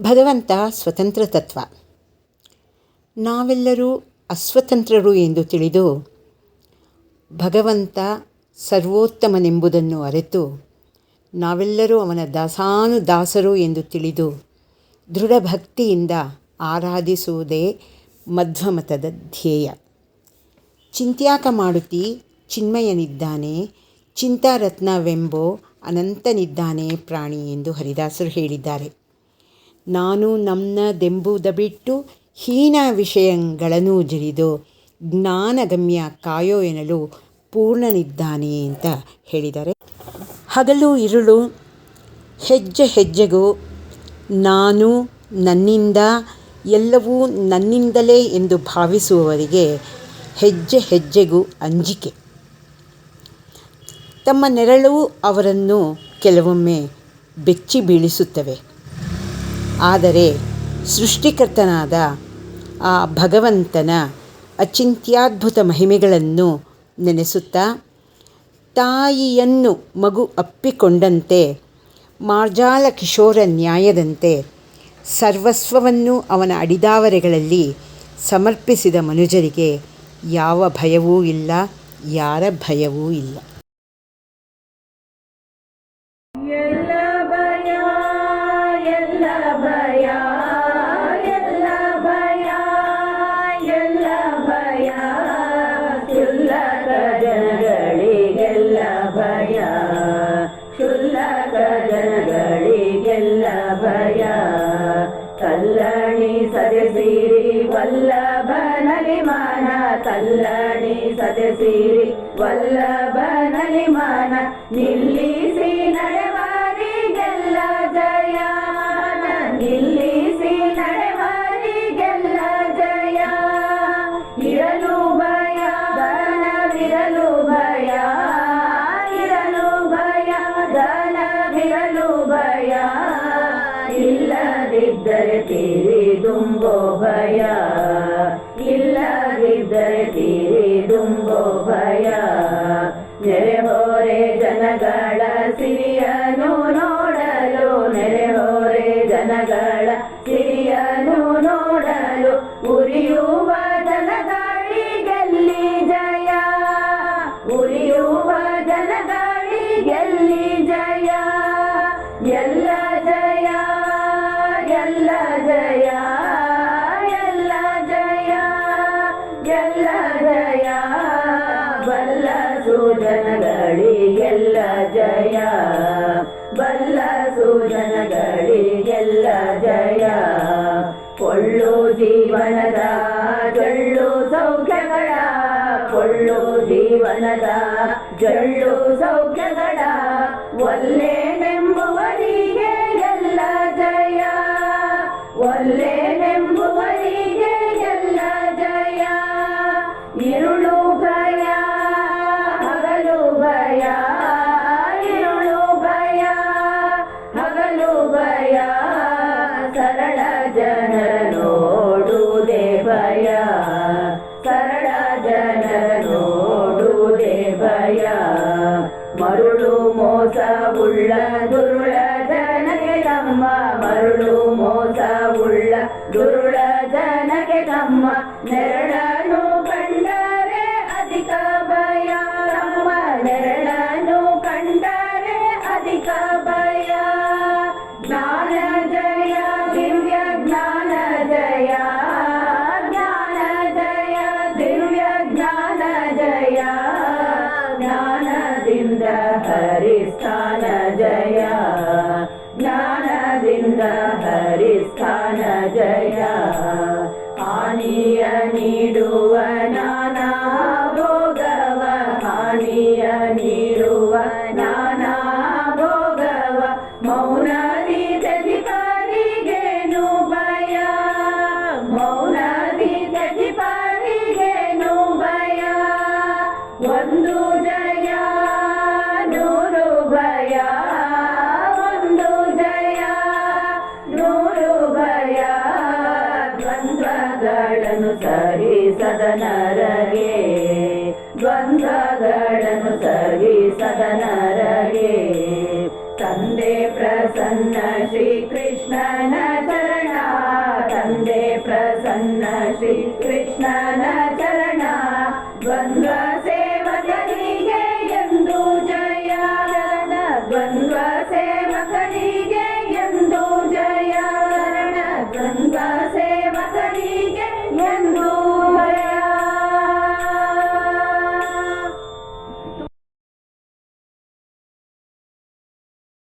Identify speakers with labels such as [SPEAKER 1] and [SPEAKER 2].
[SPEAKER 1] ಭಗವಂತ ಸ್ವತಂತ್ರ ತತ್ವ ನಾವೆಲ್ಲರೂ ಅಸ್ವತಂತ್ರರು ಎಂದು ತಿಳಿದು ಭಗವಂತ ಸರ್ವೋತ್ತಮನೆಂಬುದನ್ನು ಅರಿತು ನಾವೆಲ್ಲರೂ ಅವನ ದಾಸಾನುದಾಸರು ಎಂದು ತಿಳಿದು ದೃಢ ಭಕ್ತಿಯಿಂದ ಆರಾಧಿಸುವುದೇ ಮಧ್ವಮತದ ಧ್ಯೇಯ. ಚಿಂತ್ಯಾಕ ಮಾಡುತ್ತಿ ಚಿನ್ಮಯನಿದ್ದಾನೆ, ಚಿಂತಾರತ್ನವೆಂಬೋ ಅನಂತನಿದ್ದಾನೆ ಪ್ರಾಣಿ ಎಂದು ಹರಿದಾಸರು ಹೇಳಿದ್ದಾರೆ. ನಾನು ನಮ್ಮದೆಂಬುದ ಬಿಟ್ಟು ಹೀನ ವಿಷಯಗಳನ್ನು ಜರಿದು ಜ್ಞಾನಗಮ್ಯ ಕಾಯೋ ಎನ್ನಲು ಪೂರ್ಣನಿದ್ದಾನೆ ಅಂತ ಹೇಳಿದ್ದಾರೆ ಹಗಲು ಇರುಳು ಹೆಜ್ಜೆ ಹೆಜ್ಜೆಗೂ ನಾನು ನನ್ನಿಂದ ಎಲ್ಲವೂ ನನ್ನಿಂದಲೇ ಎಂದು ಭಾವಿಸುವವರಿಗೆ ಹೆಜ್ಜೆ ಹೆಜ್ಜೆಗೂ ಅಂಜಿಕೆ. ತಮ್ಮ ನೆರಳು ಅವರನ್ನು ಕೆಲವೊಮ್ಮೆ ಬೆಚ್ಚಿ ಬೀಳಿಸುತ್ತವೆ ಆದರೆ ಸೃಷ್ಟಿಕರ್ತನಾದ ಆ ಭಗವಂತನ ಅಚಿಂತ್ಯದ್ಭುತ ಮಹಿಮೆಗಳನ್ನು ನೆನೆಸುತ್ತಾ ತಾಯಿಯನ್ನು ಮಗು ಅಪ್ಪಿಕೊಂಡಂತೆ ಮಾರ್ಜಾಲ ಕಿಶೋರ ನ್ಯಾಯದಂತೆ ಸರ್ವಸ್ವವನ್ನು ಅವನ ಅಡಿದಾವರೆಗಳಲ್ಲಿ ಸಮರ್ಪಿಸಿದ ಮನುಜರಿಗೆ ಯಾವ ಭಯವೂ ಇಲ್ಲ, ಯಾರ ಭಯವೂ ಇಲ್ಲ.
[SPEAKER 2] ಜನಗಳಿಗೆಲ್ಲ ಭಯ ಕಲ್ಲಣಿ ಸದೆಸಿರಿ ವಲ್ಲಭನಲಿ ಮಾನ ಕಲ್ಲಣಿ ಸದೆಸಿರಿ ವಲ್ಲಭನಲಿ ಮಾನ, ನಿಲ್ಲಿಸಿ ನಡೆವಾರಿಗೆಲ್ಲ ಜಯ ನಿಲ್ಲಿಸಿ ನಡೆವಾರಿಗೆಲ್ಲ ಜಯ. ಇರಲು ಭಯ, ಧನವಿರಲು ಭಯ, ಇರಲು ಭಯ, ಧನವಿರಲು ಭಯ. ಇಲ್ಲದಿದ್ದರೆ ತೀರಿ ತುಂಬೋ ಭಯ. ಇಲ್ಲದಿದ್ದರೆ ತೀರಿ ತುಂಬೋ ಭಯ. ನೆರೆಹೋರೆ ಜನಗಳ ಸಿರಿಯನು ನೋಡಲು, ನೆರೆಹೋರೆ ಜನಗಳ ಸಿರಿಯನು ನೋಡಲು ಉರಿಯುವ ಜನಗಳಿಗೆಲ್ಲಿ ಜಯ? ಉರಿಯುವ ಜನಗಳಿಗೆಲ್ಲಿ ಜಯ? ಎಲ್ಲ ಎಲ್ಲ ಜಯ ಎಲ್ಲ ಜಯ ಎಲ್ಲ ಜಯ. ಬಲ್ಲ ಸುಜನಗಳಿಗೆಲ್ಲ ಜಯ, ಬಲ್ಲ ಸುಜನಗಳಿಗೆಲ್ಲ ಜಯ. ಕೊಳ್ಳು ಜೀವನದ ಜಳ್ಳು ಸೌಖ್ಯಗಳ, ಕೊಳ್ಳು ಜೀವನದ ಜಳ್ಳು ಸೌಖ್ಯಗಳ ಒಲ್ಲೆನೆಂಬುವರಿಗೆ ಭಯ, ಇರುಳು ಭಯ, ಹಗಲು ಭಯ, ಸರಳ ಜನರ ನೋಡುವುದೇ ಭಯ, ಸರಳ ಜನರ ನೋಡುವುದೇ ಭಯ. ಮರುಳು ಮೋಸ ಉಳ್ಳ ದುರುಳ ಜನಗೆ ತಮ್ಮ, ಮರುಳು ಮೋಸ ಉಳ್ಳ ದುರುಳ ಜನಗೆ ತಮ್ಮ ನೆರಳನು ಹರಿಸ್ಥಾನ ಜಯ ಜ್ಞಾನದಿಂದ ಹರಿಸ್ಥಾನ ಜಯ ಸದನರಗೆ ದ್ವಂದ್ವಗಳನ್ನು ಸದನರಗೆ. ತಂದೆ ಪ್ರಸನ್ನ ಶ್ರೀ ಕೃಷ್ಣನ ಚರಣ ತಂದೆ ಪ್ರಸನ್ನ ಶ್ರೀ ಕೃಷ್ಣನ ಚರಣ.